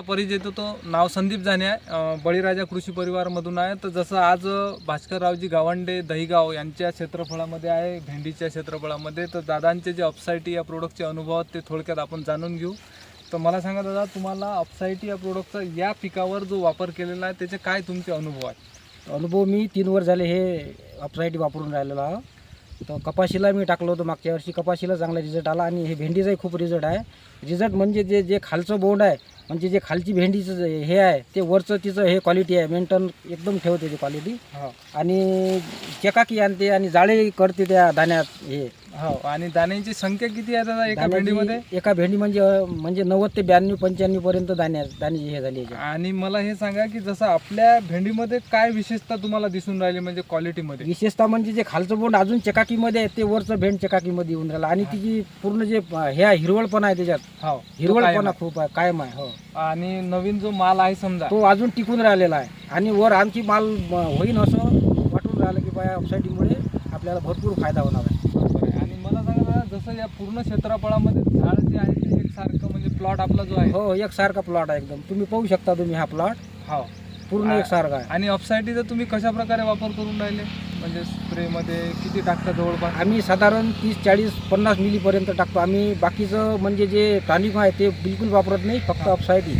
आपला परिचय देतो नाव संदीप जाने आहे. बळीराजा कृषी परिवारमधून आहे. तर जसं आज भास्कररावजी गावंडे दहीगाव यांच्या क्षेत्रफळामध्ये आहे भेंडीच्या क्षेत्रफळामध्ये. तर दादांचे जे अपसायटी या प्रोडक्टचे अनुभव आहेत ते थोडक्यात आपण जाणून घेऊ. तर मला सांगा दादा तुम्हाला अपसायटी या प्रोडक्टचा या पिकावर जो वापर केलेला आहे त्याचे काय तुमचे अनुभव आहेत? अनुभव मी तीन वर्ष झाले हे अपसायटी वापरून राहिलेलो. आहे तर कपाशीला मी टाकलं होतं मागच्या वर्षी. कपाशीला चांगला रिझल्ट आला आणि हे भेंडीचाही खूप रिझल्ट आहे. रिझल्ट म्हणजे जे जे खालचं बोंड आहे म्हणजे जे खालची भेंडीचं जे हे आहे ते वरचं तिचं हे क्वालिटी आहे मेंटेन एकदम ठेवते ती क्वालिटी हो. आणि चकाकी आणते आणि जाळे करते त्या दाण्यात हे. हो आणि दाण्याची संख्या किती आहे दादा एका दाण्याची- भेंडीमध्ये? एका भेंडी म्हणजे म्हणजे नव्वद ते ब्याण्णव पंच्याण्णव पर्यंत दाण्या दाण्याची हे झाली याच्यात. आणि मला हे सांगा की जसं आपल्या भेंडीमध्ये काय विशेषता तुम्हाला दिसून राहिली म्हणजे क्वालिटीमध्ये विशेषतः म्हणजे जे खालचं बोंड अजून चकाकीमध्ये आहे ते वरचं भेंड चकाकीमध्ये येऊन राहिलं. आणि तिची पूर्ण जे हे आहे, हिरवळपणा आहे त्याच्यात. हो हिरवळपणा खूप आहे कायम आहे हो. आणि नवीन जो माल आहे समजा. तो अजून टिकून राहिलेला आहे. आणि वर आणखी माल होईन असं वाटून राहिलं की बाया अपसाईडीमुळे आपल्याला भरपूर फायदा होणार आहे. दादा, जसं या पूर्ण क्षेत्रफळामध्ये झाड जे आहे ते एकसारखं म्हणजे प्लॉट आपला जो आहे. हो एकसारखा प्लॉट आहे एकदम. तुम्ही पाहू शकता तुम्ही हा प्लॉट हो. पूर्ण आ- एकसारखा आहे. आणि ऑफसाईटीचा तुम्ही कशा प्रकारे वापर करून राहिले? म्हणजे स्प्रेमध्ये किती टाकता जवळपास? आम्ही साधारण तीस चाळीस पन्नास मिलीपर्यंत टाकतो. आम्ही बाकीचं म्हणजे जे टॉनिक आहे ते बिलकुल वापरत नाही फक्त अपसाईटी